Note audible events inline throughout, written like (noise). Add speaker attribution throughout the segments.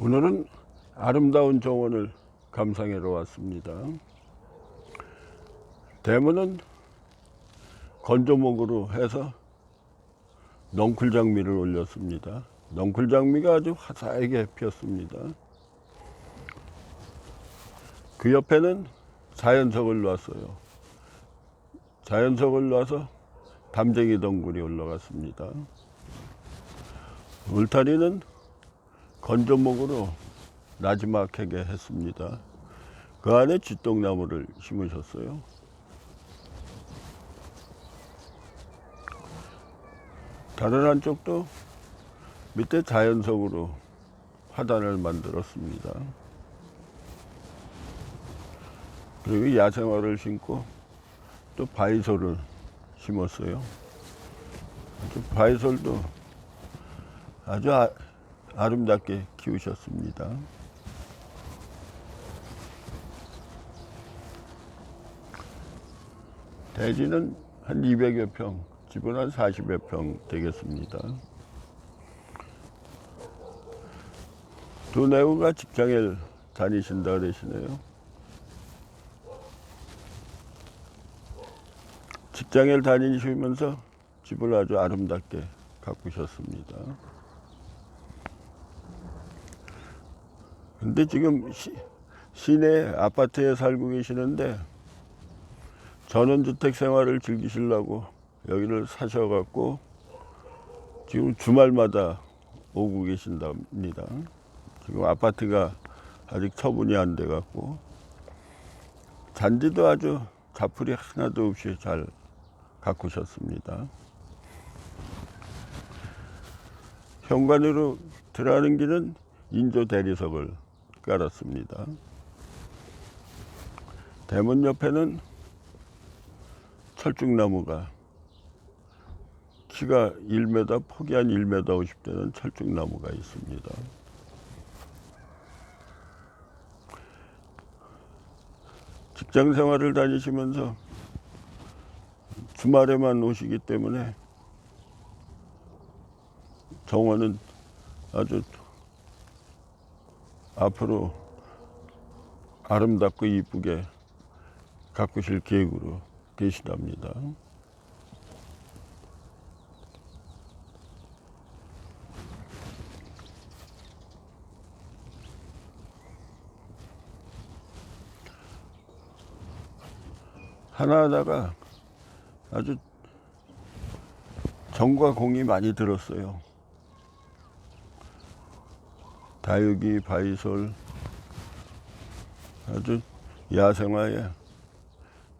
Speaker 1: 오늘은 아름다운 정원을 감상하러 왔습니다. 대문은 건조목으로 해서 넝쿨 장미를 올렸습니다. 넝쿨 장미가 아주 화사하게 피었습니다. 그 옆에는 자연석을 놨어요. 자연석을 놔서 담쟁이 덩굴이 올라갔습니다. 울타리는 건조목으로 나지막하게 했습니다. 그 안에 쥐똥나무를 심으셨어요. 다른 한쪽도 밑에 자연석으로 화단을 만들었습니다. 그리고 야생화를 심고 또 바이솔을 심었어요. 또 바이솔도 아주 아, 아름답게 키우셨습니다. 대지는 한 200여 평, 집은 한 40여 평 되겠습니다. 두 내우가 직장에 다니신다 그러시네요. 직장에 다니시면서 집을 아주 아름답게 가꾸셨습니다. 근데 지금 시, 시내 아파트에 살고 계시는데 전원주택 생활을 즐기시려고 여기를 사셔갖고 지금 주말마다 오고 계신답니다. 지금 아파트가 아직 처분이 안 돼갖고 잔디도 아주 자풀이 하나도 없이 잘 가꾸셨습니다. 현관으로 들어가는 길은 인조 대리석을 깔았습니다. 대문 옆에는 철쭉나무가 키가 1m, 폭이 한 1m 50되는 철쭉나무가 있습니다. 직장 생활을 다니시면서 주말에만 오시기 때문에 정원은 아주 앞으로 아름답고 이쁘게 가꾸실 계획으로 계시답니다. 하나하나가 아주 정과 공이 많이 들었어요. 다육이, 바이솔, 아주 야생화에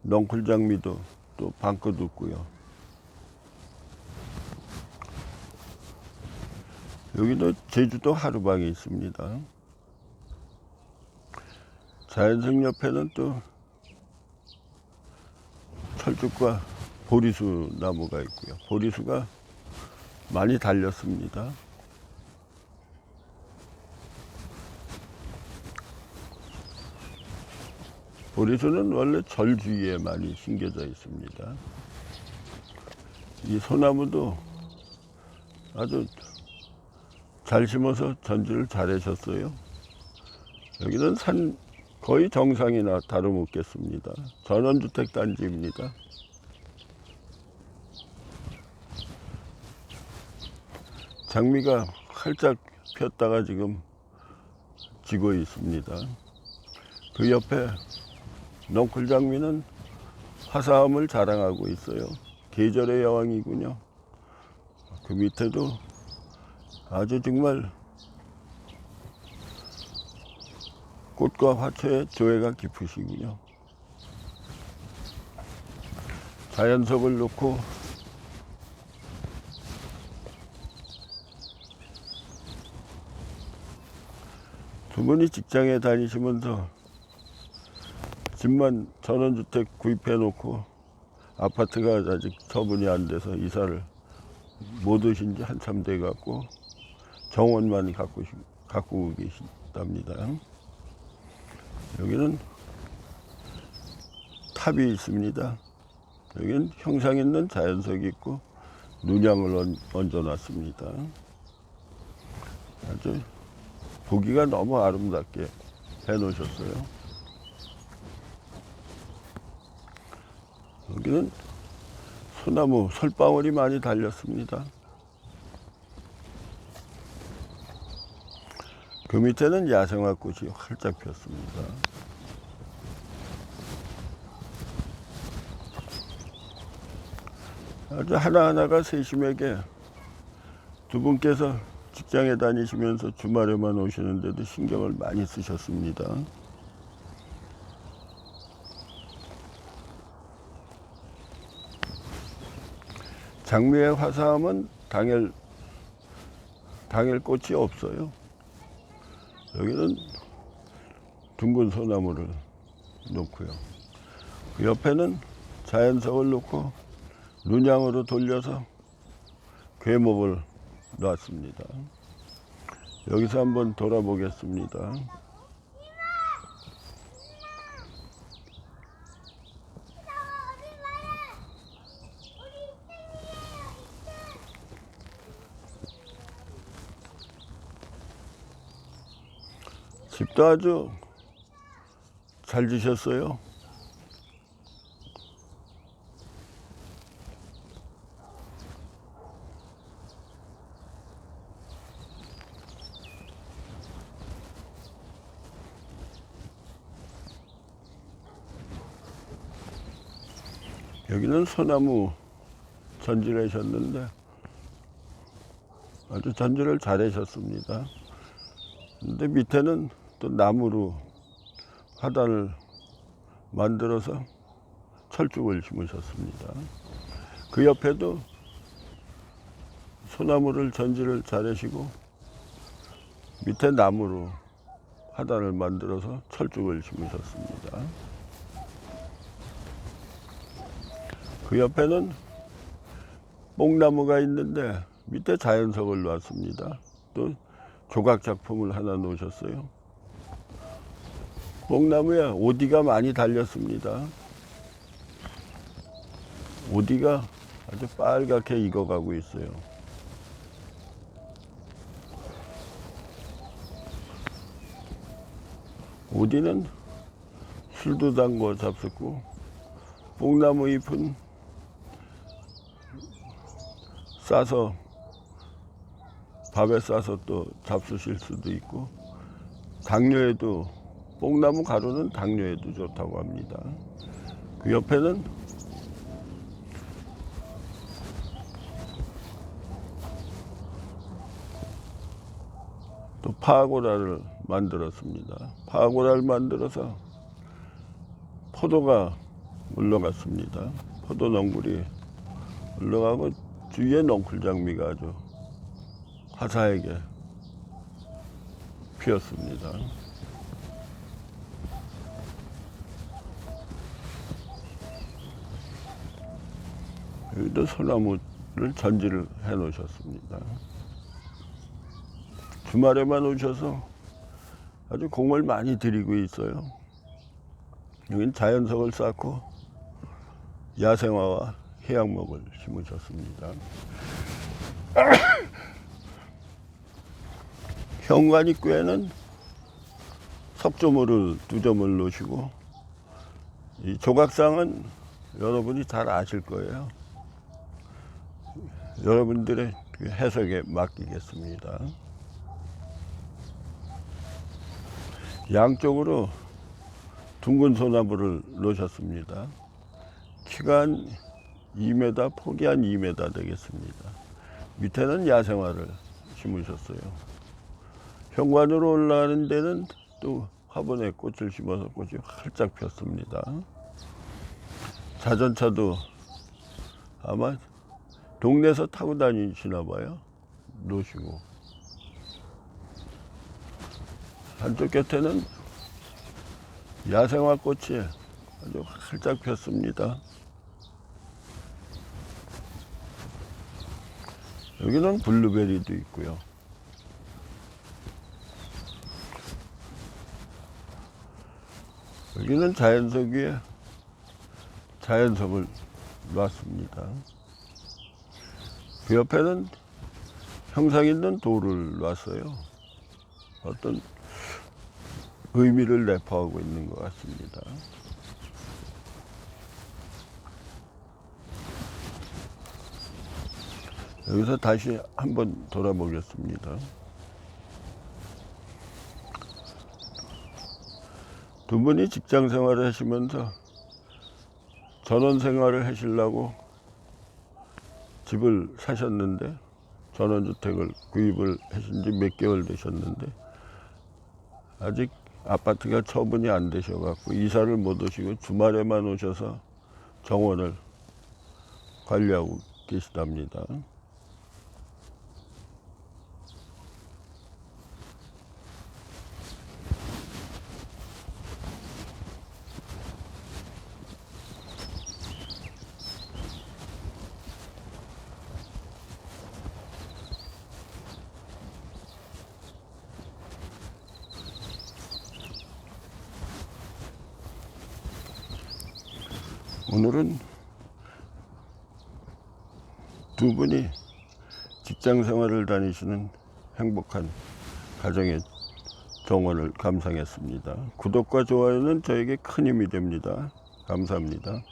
Speaker 1: 넝쿨장미도 또 방긋 웃고요. 여기도 제주도 하루방이 있습니다. 자연석 옆에는 또 철쭉과 보리수 나무가 있고요. 보리수가 많이 달렸습니다. 보리수는 원래 절 주위에 많이 심겨져 있습니다. 이 소나무도 아주 잘 심어서 전지를 잘 하셨어요. 여기는 산 거의 정상이나 다름없겠습니다. 전원주택 단지입니다. 장미가 활짝 폈다가 지금 지고 있습니다. 그 옆에 넝쿨 장미는 화사함을 자랑하고 있어요. 계절의 여왕이군요. 그 밑에도 아주 정말 꽃과 화초의 조예가 깊으시군요. 자연석을 놓고 두 분이 직장에 다니시면서 집만 전원주택 구입해 놓고 아파트가 아직 처분이 안 돼서 이사를 못 오신 지 한참 돼 갖고 정원만 갖고, 시- 갖고 계신답니다. 여기는 탑이 있습니다. 여기는 형상 있는 자연석이 있고 눈양을 얹- 얹어놨습니다. 아주 보기가 너무 아름답게 해 놓으셨어요. 여기는 소나무 솔방울이 많이 달렸습니다. 그 밑에는 야생화 꽃이 활짝 피었습니다. 아주 하나하나가 세심하게 두 분께서 직장에 다니시면서 주말에만 오시는데도 신경을 많이 쓰셨습니다. 장미의 화사함은 당일 당일 꽃이 없어요. 여기는 둥근 소나무를 놓고요. 그 옆에는 자연석을 놓고 눈양으로 돌려서 궤목을 놨습니다. 여기서 한번 돌아보겠습니다. 집도 아주 잘 지셨어요. 여기는 소나무 전지하셨는데 아주 전지를 잘하셨습니다. 근데 밑에는 또 나무로 화단을 만들어서 철쭉을 심으셨습니다. 그 옆에도 소나무를 전지를 잘하시고 밑에 나무로 화단을 만들어서 철쭉을 심으셨습니다. 그 옆에는 뽕나무가 있는데 밑에 자연석을 놨습니다. 또 조각 작품을 하나 놓으셨어요. 뽕나무에 오디가 많이 달렸습니다. 오디가 아주 빨갛게 익어가고 있어요. 오디는 술도 담궈 잡숫고 뽕나무 잎은 싸서 밥에 싸서 또 잡수실 수도 있고 당뇨에도 뽕나무 가루는 당뇨에도 좋다고 합니다. 그 옆에는 또 파고라를 만들었습니다. 파고라를 만들어서 포도가 물러갔습니다. 포도 넝굴이 물러가고 주위에 넝쿨 장미가 아주 화사하게 피었습니다. 여기도 소나무를 전지를 해 놓으셨습니다. 주말에만 오셔서 아주 공을 많이 들이고 있어요. 여긴 자연석을 쌓고 야생화와 해양목을 심으셨습니다. (coughs) 현관 입구에는 석조물을 두 점을 놓으시고 이 조각상은 여러분이 잘 아실 거예요. 여러분들의 그 해석에 맡기겠습니다. 양쪽으로 둥근 소나무를 놓으셨습니다. 키가 한 2m, 폭이 한 2m 되겠습니다. 밑에는 야생화를 심으셨어요. 현관으로 올라가는 데는 또 화분에 꽃을 심어서 꽃이 활짝 폈습니다. 자전차도 아마 동네에서 타고 다니시나 봐요. 놓으시고. 한쪽 곁에는 야생화 꽃이 아주 활짝 폈습니다. 여기는 블루베리도 있고요. 여기는 자연석 위에 자연석을 놨습니다. 그 옆에는 형상 있는 돌을 놨어요. 어떤 의미를 내포하고 있는 것 같습니다. 여기서 다시 한번 돌아보겠습니다. 두 분이 직장 생활을 하시면서 전원 생활을 하시려고 집을 사셨는데 전원주택을 구입을 하신 지 몇 개월 되셨는데 아직 아파트가 처분이 안 되셔갖고 이사를 못 오시고 주말에만 오셔서 정원을 관리하고 계시답니다. 오늘은 두 분이 직장 생활을 다니시는 행복한 가정의 정원을 감상했습니다. 구독과 좋아요는 저에게 큰 힘이 됩니다. 감사합니다.